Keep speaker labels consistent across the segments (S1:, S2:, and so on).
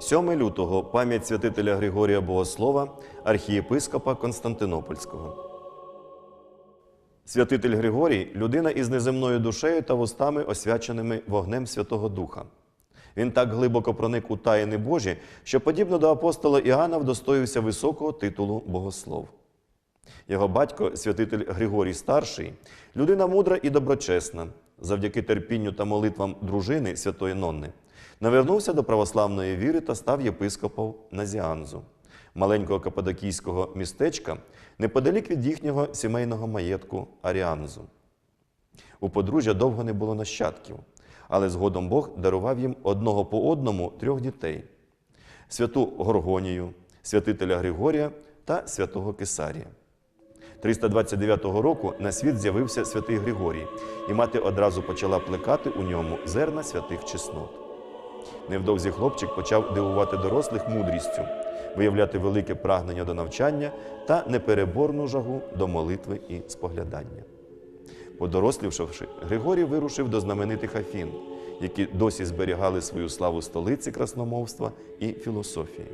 S1: 7 лютого пам'ять святителя Григорія Богослова, архієпископа Константинопольського. Святитель Григорій людина із неземною душею та вустами, освяченими вогнем Святого Духа. Він так глибоко проник у таїни Божі, що, подібно до апостола Іоанна, вдостоївся високого титулу богослов. Його батько, святитель Григорій Старший, людина мудра і доброчесна, завдяки терпінню та молитвам дружини святої Нонни, навернувся до православної віри та став єпископом Назіанзу, маленького кападокійського містечка, неподалік від їхнього сімейного маєтку Аріанзу. У подружжя довго не було нащадків, але згодом Бог дарував їм одного по одному трьох дітей: святу Горгонію, святителя Григорія та святого Кесарія. 329 року на світ з'явився святий Григорій, і мати одразу почала плекати у ньому зерна святих чеснот. Невдовзі хлопчик почав дивувати дорослих мудрістю, виявляти велике прагнення до навчання та непереборну жагу до молитви і споглядання. Подорослівши, Григорій вирушив до знаменитих Афін, які досі зберігали свою славу столиці красномовства і філософії.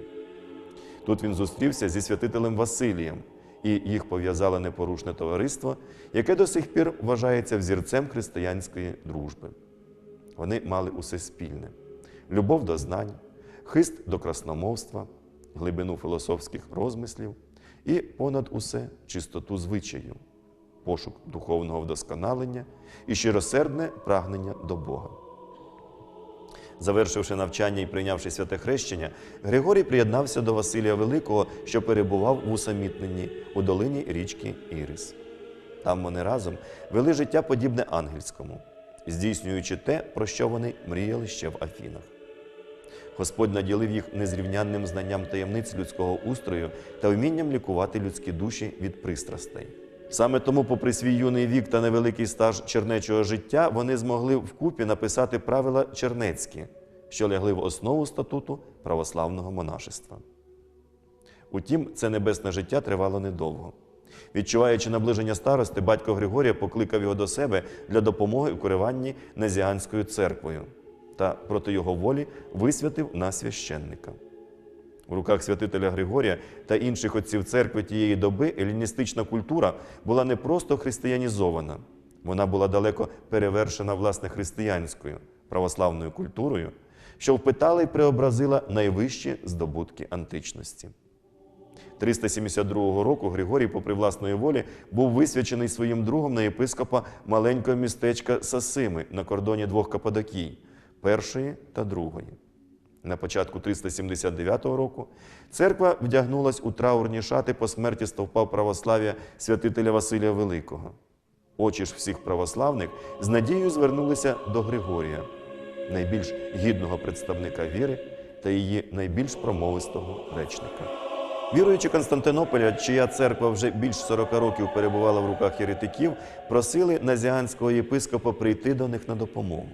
S1: Тут він зустрівся зі святителем Василієм, і їх пов'язало непорушне товариство, яке до сих пір вважається взірцем християнської дружби. Вони мали усе спільне: любов до знань, хист до красномовства, глибину філософських розмислів і понад усе чистоту звичаю, пошук духовного вдосконалення і щиросердне прагнення до Бога. Завершивши навчання і прийнявши святе хрещення, Григорій приєднався до Василія Великого, що перебував в усамітненні у долині річки Ірис. Там вони разом вели життя подібне ангельському, здійснюючи те, про що вони мріяли ще в Афінах. Господь наділив їх незрівнянним знанням таємниць людського устрою та вмінням лікувати людські душі від пристрастей. Саме тому, попри свій юний вік та невеликий стаж чернечого життя, вони змогли вкупі написати правила чернецькі, що лягли в основу статуту православного монашества. Утім, це небесне життя тривало недовго. Відчуваючи наближення старости, батько Григорія покликав його до себе для допомоги у керуванні Незіанською церквою та проти його волі висвятив на священника. У руках святителя Григорія та інших отців церкви тієї доби еліністична культура була не просто християнізована, вона була далеко перевершена власне християнською православною культурою, що впитала і преобразила найвищі здобутки античності. 372 року Григорій, попри власної волі, був висвячений своїм другом на єпископа маленького містечка Сасими на кордоні двох Кападокій першої та другої. На початку 379 року церква вдягнулась у траурні шати по смерті стовпа православ'я святителя Василія Великого. Очі ж всіх православних з надією звернулися до Григорія, найбільш гідного представника віри та її найбільш промовистого речника. Віруючи Константинополя, чия церква вже більш 40 років перебувала в руках єретиків, просили назіанського єпископа прийти до них на допомогу.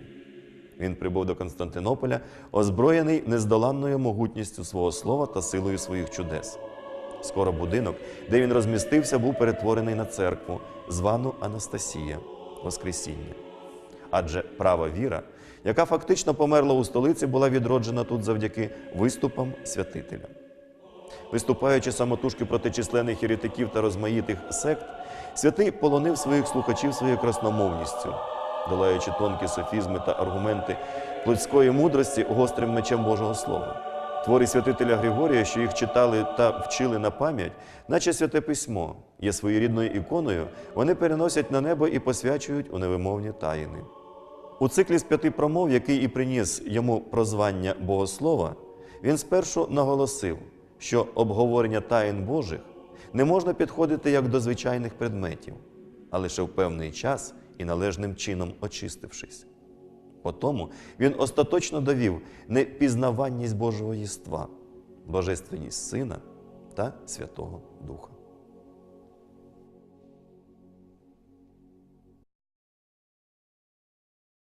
S1: Він прибув до Константинополя, озброєний нездоланною могутністю свого слова та силою своїх чудес. Скоро будинок, де він розмістився, був перетворений на церкву, звану Анастасія Воскресіння. Адже права віра, яка фактично померла у столиці, була відроджена тут завдяки виступам святителя. Виступаючи самотужки проти численних єретиків та розмаїтих сект, святий полонив своїх слухачів своєю красномовністю, долаючи тонкі софізми та аргументи плотської мудрості гострим мечем Божого Слова. Твори святителя Григорія, що їх читали та вчили на пам'ять, наче святе письмо, є своєрідною іконою, вони переносять на небо і посвячують у невимовні таїни. У циклі з п'яти промов, який і приніс йому прозвання Богослова, він спершу наголосив, що обговорення таїн Божих не можна підходити як до звичайних предметів, а лише в певний час і належним чином очистившись. Потому він остаточно довів непізнаванність Божого єства, божественність Сина та Святого Духа.